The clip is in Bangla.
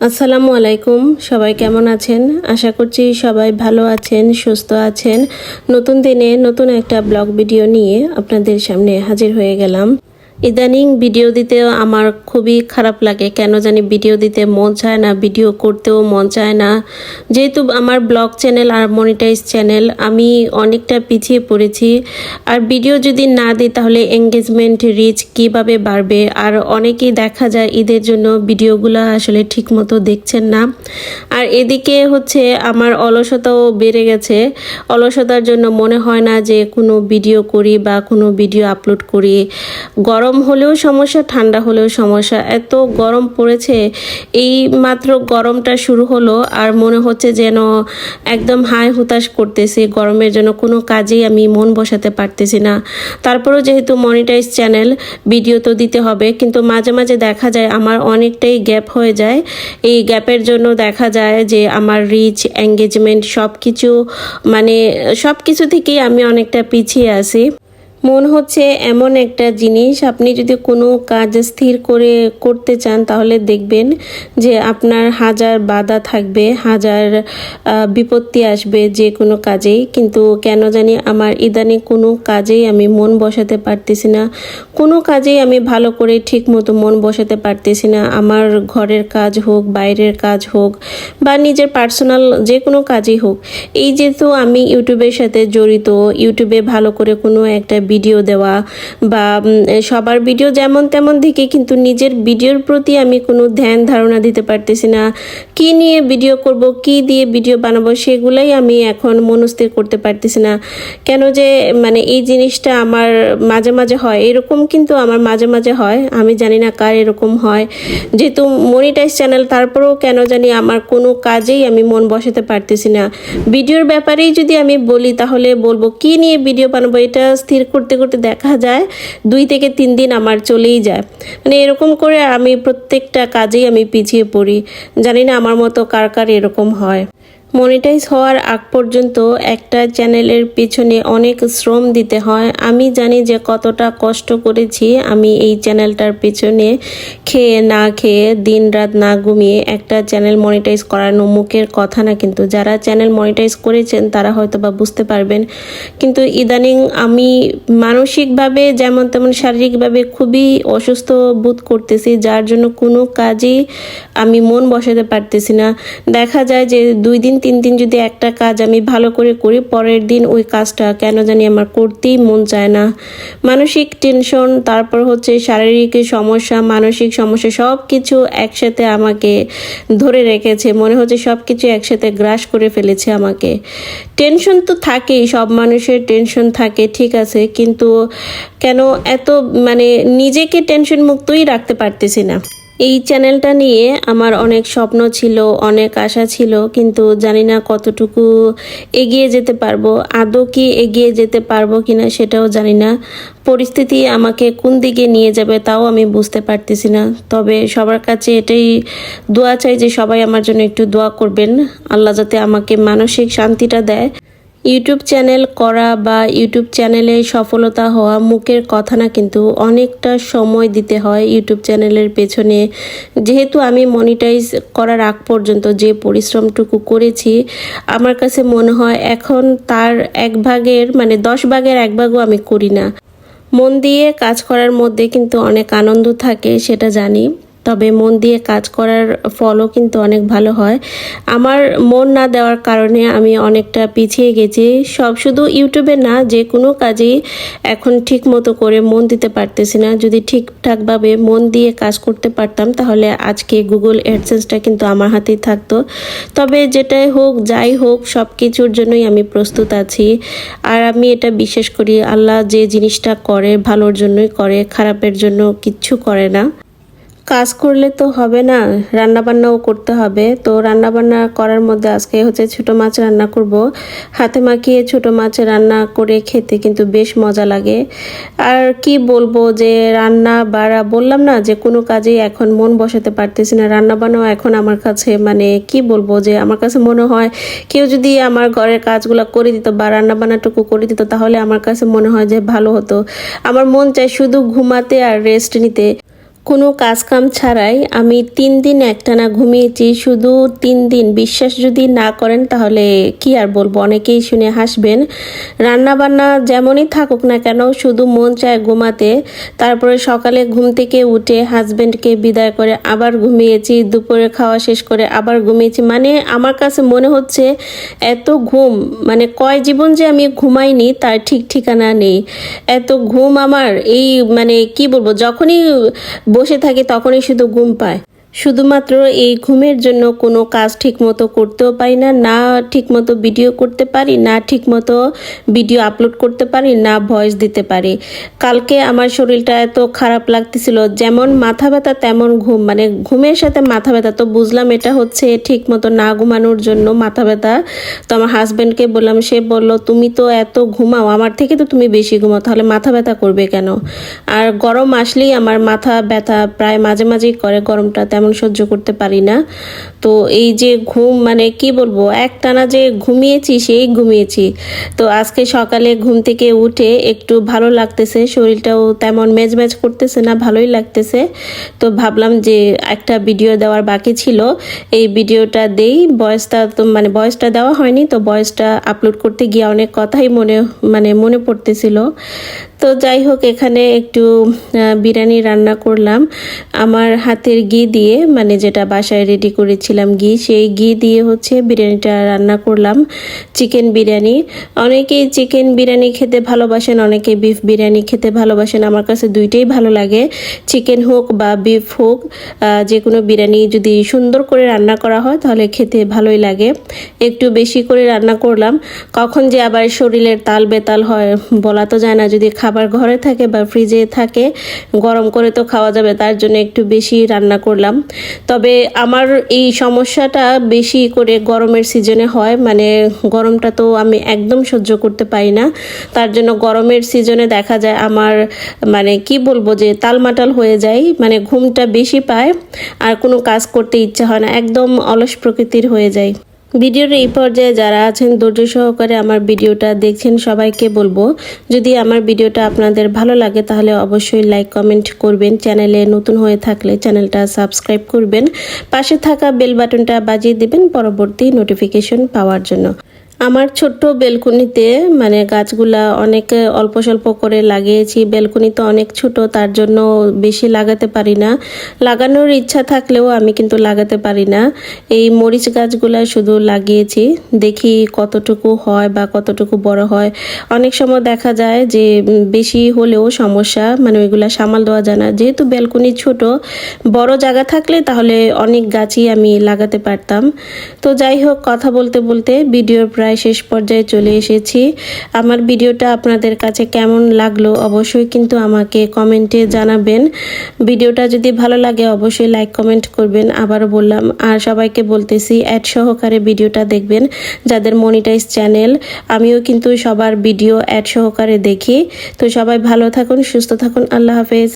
আসসালামু আলাইকুম, সবাই কেমন আছেন? আশা করছি সবাই ভালো আছেন, সুস্থ আছেন। নতুন দিনে নতুন একটা ব্লগ ভিডিও নিয়ে আপনাদের সামনে হাজির হয়ে গেলাম। ইদানিং ভিডিও দিতেও আমার খুবই খারাপ লাগে। কেন জানি ভিডিও দিতে মন চায় না, ভিডিও করতেও মন চায় না। যেহেতু আমার ব্লগ চ্যানেল, আর মনিটাইজ চ্যানেল, আমি অনেকটা পিছিয়ে পড়েছি। আর ভিডিও যদি না দিই, তাহলে এঙ্গেজমেন্ট রিচ কীভাবে বাড়বে? আর অনেকেই দেখা যায় ঈদের জন্য ভিডিওগুলো আসলে ঠিকমতো দেখছেন না। আর এদিকে হচ্ছে আমার অলসতাও বেড়ে গেছে। অলসতার জন্য মনে হয় না যে কোনো ভিডিও করি বা কোনো ভিডিও আপলোড করি। গরম হলেও সমস্যা, ঠান্ডা হলেও সমস্যা। এত গরম পড়েছে, এই মাত্র গরমটা শুরু হলো আর মনে হচ্ছে যেন একদম হাই হুতাশ করতেছে, গরমের জন্য কোনো কাজেই আমি মন বসাতে পারতেছি না। তারপরেও যেহেতু মনিটাইজ চ্যানেল ভিডিও তো দিতে হবে, কিন্তু মাঝে মাঝে দেখা যায় আমার অনেকটাই গ্যাপ হয়ে যায়। এই গ্যাপের জন্য দেখা যায় যে আমার রিচ এঙ্গেজমেন্ট সব কিছু মানে সব কিছু থেকেই আমি অনেকটা পিছিয়ে আছি। মন হচ্ছে এমন একটা জিনিস। আপনি যদি কোনো কাজ স্থির করে করতে চান, তাহলে দেখবেন যে আপনার হাজার বাধা থাকবে, হাজার বিপত্তি আসবে যে কোনো কাজেই। কিন্তু কেন জানি আমার ইদানিং কোনো কাজেই আমি মন বসাতে পারতেছি না। কোনো কাজেই আমি ভালো করে ঠিক মতো মন বসাতে পারতেছি না। আমার ঘরের কাজ হোক, বাইরের কাজ হোক, বা নিজের পার্সোনাল যে কোনো কাজই হোক। এই যেহেতু আমি ইউটিউবের সাথে জড়িত, ইউটিউবে ভালো করে কোনো একটা ভিডিও দেওয়া বা সবার ভিডিও যেমন তেমন দিকে কিন্তু নিজের ভিডিওর প্রতি আমি কোনো ধ্যান ধারণা দিতে পারতেছি না। কি নিয়ে ভিডিও করব, কি দিয়ে ভিডিও বানাবো সেগুলাই আমি এখন মনস্থির করতে পারতেছি না। কেন যে মানে এই জিনিসটা আমার মাঝে মাঝে হয়, এরকম কিন্তু আমার মাঝে মাঝে হয়, আমি জানি না কার এরকম হয়। যেহেতু মনিটাইজ চ্যানেল তারপরেও কেন জানি আমার কোনো কাজেই আমি মন বসাতে পারতেছি না। ভিডিওর ব্যাপারেই যদি আমি বলি, তাহলে বলব কি নিয়ে ভিডিও বানাবো, এটা স্থির করতে করতে দেখা যায়, দুই থেকে তিন দিন আমার চলেই যায়। মানে এরকম করে আমি প্রত্যেকটা কাজেই আমি পিছিয়ে পড়ি। জানি না আমার মতো কার কার এরকম হয়। মনিটাইজ হওয়ার আগ পর্যন্ত একটা চ্যানেলের পিছনে অনেক শ্রম দিতে হয়। আমি জানি যে কতটা কষ্ট করেছি আমি এই চ্যানেলটার পিছনে। খেয়ে না খেয়ে দিন রাত না ঘুমিয়ে একটা চ্যানেল মনিটাইজ করানো মুখের কথা না কিন্তু। যারা চ্যানেল মনিটাইজ করেছেন তারা হয়তো বা বুঝতে পারবেন। কিন্তু ইদানিং আমি মানসিকভাবে যেমন তেমন শারীরিকভাবে খুবই অসুস্থ বোধ করতেছি, যার জন্য কোনো কাজই আমি মন বসাতে পারতেছি না। দেখা যায় যে দুই দিন তিন দিন যদি একটা কাজ আমি ভালো করে করি, পরের দিন ওই কাজটা কেন জানি আমার করতেই মন চায় না। মানসিক টেনশন তারপর হচ্ছে শারীরিক সমস্যা, মানসিক সমস্যা সব কিছু একসাথে আমাকে ধরে রেখেছে। মনে হচ্ছে সব কিছু একসাথে গ্রাস করে ফেলেছে আমাকে। টেনশন তো থাকেই, সব মানুষের টেনশন থাকে, ঠিক আছে। কিন্তু কেন এত মানে নিজেকে টেনশন মুক্তই রাখতে পারতেছি না। এই চ্যানেলটা নিয়ে আমার অনেক স্বপ্ন ছিল, অনেক আশা ছিল, কিন্তু জানি না কতটুকু এগিয়ে যেতে পারব, আদৌ কি এগিয়ে যেতে পারব কিনা সেটাও জানি না। পরিস্থিতি আমাকে কোন দিকে নিয়ে যাবে তাও আমি বুঝতে পারতেছি না। তবে সবার কাছে এটাই দোয়া চাই যে সবাই আমার জন্য একটু দোয়া করবেন। আল্লাহ যাতে আমাকে মানসিক শান্তিটা দেয়। ইউটিউব চ্যানেল করা বা ইউটিউব চ্যানেলে সফলতা হওয়া মুখের কথা না, কিন্তু অনেকটা সময় দিতে হয় ইউটিউব চ্যানেলের পেছনে। যেহেতু আমি মনিটাইজ করার আগ পর্যন্ত যে পরিশ্রমটুকু করেছি, আমার কাছে মনে হয় এখন তার এক ভাগের মানে দশ ভাগের এক ভাগও আমি করি না। মন দিয়ে কাজ করার মধ্যে কিন্তু অনেক আনন্দ থাকে, সেটা জানি। তবে মন দিয়ে কাজ করার ফলও কিন্তু অনেক ভালো হয়। আমার মন না দেওয়ার কারণে আমি অনেকটা পিছিয়ে গেছি। সব শুধু ইউটিউবে না, যে কোনো কাজেই এখন ঠিক মতো করে মন দিতে পারতেছি না। যদি ঠিকঠাকভাবে মন দিয়ে কাজ করতে পারতাম, তাহলে আজকে গুগল অ্যাডসেন্সটা কিন্তু আমার হাতেই থাকতো। তবে যেটাই হোক, যাই হোক, সব কিছুর জন্যই আমি প্রস্তুত আছি। আর আমি এটা বিশ্বাস করি, আল্লাহ যে জিনিসটা করে, ভালোর জন্যই করে, খারাপের জন্য কিচ্ছু করে না। কাজ করলে তো হবে না রান্না বান্নাও করতে হবে। তো রান্না বান্না করার মধ্যে আজকে হচ্ছে ছোট মাছ রান্না করব। হাতে মাখিয়ে ছোট মাছ রান্না করে খেতে কিন্তু বেশ মজা লাগে। আর কি বলব যে, রান্না বাড়া বললাম না যে, কোনো কাজেই এখন মন বসাতে পারতেছি না। রান্না বান্নাও এখন আমার কাছে মানে কি বলব যে, আমার কাছে মনে হয় কেউ যদি আমার ঘরের কাজগুলো করে দিত বা রান্না বান্নাটুকু করে দিত, তাহলে আমার কাছে মনে হয় যে ভালো হতো। আমার মন চায় শুধু ঘুমাতে আর রেস্ট নিতে। কোনো কাজকাম ছাড়াই আমি তিন দিন একটানা ঘুমিয়েছি। শুধু তিন দিন। বিশ্বাস যদি না করেন তাহলে কি আর বলব? অনেকেই শুনে হাসবেন। রান্না বান্না যেমনই থাকুক না কেন, শুধু মন চায় ঘুমাতে। তারপরে সকালে ঘুম থেকে উঠে হাজবেন্ডকে বিদায় করে আবার ঘুমিয়েছি। দুপুরে খাওয়া শেষ করে আবার ঘুমিয়েছি। মানে আমার কাছে মনে হচ্ছে এত ঘুম মানে কয় জীবন যে আমি ঘুমাইনি তার ঠিক ঠিকানা নেই। এত ঘুম আমার, এই মানে কি বলব? যখনই বসে থাকি তখনই শুধু ঘুম পায়। শুধুমাত্র এই ঘুমের জন্য কোনো কাজ ঠিকমতো করতেও পারি না না ঠিকমতো ভিডিও করতে পারি, না ঠিকমতো ভিডিও আপলোড করতে পারি, না ভয়েস দিতে পারি। কালকে আমার শরীরটা এত খারাপ লাগতেছিল, যেমন মাথা ব্যথা তেমন ঘুম। মানে ঘুমের সাথে মাথা ব্যথা, তো বুঝলাম এটা হচ্ছে ঠিকমতো না ঘুমানোর জন্য মাথা ব্যথা। তো আমার হাজব্যান্ডকে বললাম, সে বলল, তুমি তো এত ঘুমাও, আমার থেকে তো তুমি বেশি ঘুমাও, তাহলে মাথা ব্যথা করবে কেন? আর গরম আসলেই আমার মাথা ব্যথা প্রায় মাঝে মাঝেই করে গরমটা তেমন সহ্য করতে পারি না। তো এই যে ঘুম মানে কি বলব, একটানা যে ঘুমিয়েছি সেই ঘুমিয়েছি। তো আজকে সকালে ঘুম থেকে উঠে একটু ভালো লাগতেছে, শরীরটাও তেমন মেজমেজ করতেছে না, ভালোই লাগতেছে। তো ভাবলাম যে একটা ভিডিও দেওয়ার বাকি ছিল, এই ভিডিওটা দেই। বয়সটা তো মানে বয়সটা দেওয়া হয়নি, তো বয়সটা আপলোড করতে গিয়ে অনেক কথাই মনে মানে মনে পড়তেছিল। তো যাই হোক, এখানে একটু বিরিয়ানি রান্না করলাম। আমার হাতের ঘি দিয়ে মানে যেটা বাসায় রেডি করেছিলাম ঘি, সেই ঘি দিয়ে হচ্ছে বিরিয়ানিটা রান্না করলাম। চিকেন বিরিয়ানি। অনেকেই চিকেন বিরিয়ানি খেতে ভালোবাসেন, অনেকে বিফ বিরিয়ানি খেতে ভালোবাসেন। আমার কাছে দুইটাই ভালো লাগে। চিকেন হোক বা বিফ হোক যে কোনো বিরিয়ানি যদি সুন্দর করে রান্না করা হয়, তাহলে খেতে ভালোই লাগে। একটু বেশি করে রান্না করলাম। কখন যে আবার শরীরের তাল বেতাল হয়, বলা তো যায় না, যদি খাবার ঘরে থাকে বা ফ্রিজে থাকে, গরম করে তো খাওয়া যাবে, তার জন্য একটু বেশি রান্না করলাম। তবে আমার এই সমস্যাটা বেশি করে গরমের সিজনে হয় মানে গরমটা তো আমি একদম সহ্য করতে পারি না। তার জন্য গরমের সিজনে দেখা যায় আমার মানে কি বলব যে তালমাটাল হয়ে যায় মানে ঘুমটা বেশি পায়, আর কোনো কাজ করতে ইচ্ছা হয় না, একদম অলস প্রকৃতির হয়ে যায়। ভিডিওর এই পর্যায়ে যারা আছেন, ধৈর্য সহকারে আমার ভিডিওটা দেখছেন, সবাইকে বলব, যদি আমার ভিডিওটা আপনাদের ভালো লাগে, তাহলে অবশ্যই লাইক কমেন্ট করবেন। চ্যানেলে নতুন হয়ে থাকলে চ্যানেলটা সাবস্ক্রাইব করবেন। পাশে থাকা বেল বাটনটা বাজিয়ে দেবেন, পরবর্তী নোটিফিকেশন পাওয়ার জন্য। আমার ছোট্ট বেলকুনিতে মানে গাছগুলা অনেক অল্প স্বল্প করে লাগিয়েছি। বেলকুনি তো অনেক ছোট, তার জন্য বেশি লাগাতে পারি না। লাগানোর ইচ্ছা থাকলেও আমি কিন্তু লাগাতে পারি না। এই মরিচ গাছগুলা শুধু লাগিয়েছি, দেখি কতটুকু হয় বা কতটুকু বড় হয়। অনেক সময় দেখা যায় যে, বেশি হলেও সমস্যা মানে ওইগুলা সামাল দেওয়া যায় না। যেহেতু বেলকুনি ছোট, বড় জায়গা থাকলে তাহলে অনেক গাছই আমি লাগাতে পারতাম। তো যাই হোক, কথা বলতে বলতে ভিডিওর প্রায় শেষ পর্যায়ে চলে এসেছি। আমার ভিডিওটা আপনাদের কাছে কেমন লাগল অবশ্যই কিন্তু আমাকে কমেন্টে জানাবেন। ভিডিওটা যদি ভালো লাগে অবশ্যই লাইক, কমেন্ট করবেন। আবারও বললাম, আর সবাইকে বলতেছি, অ্যাড সহকারে ভিডিওটা দেখবেন যাদের মনিটাইজ চ্যানেল। আমিও কিন্তু সবার ভিডিও অ্যাড সহকারে দেখি। তো সবাই ভালো থাকুন, সুস্থ থাকুন। আল্লাহ হাফেজ।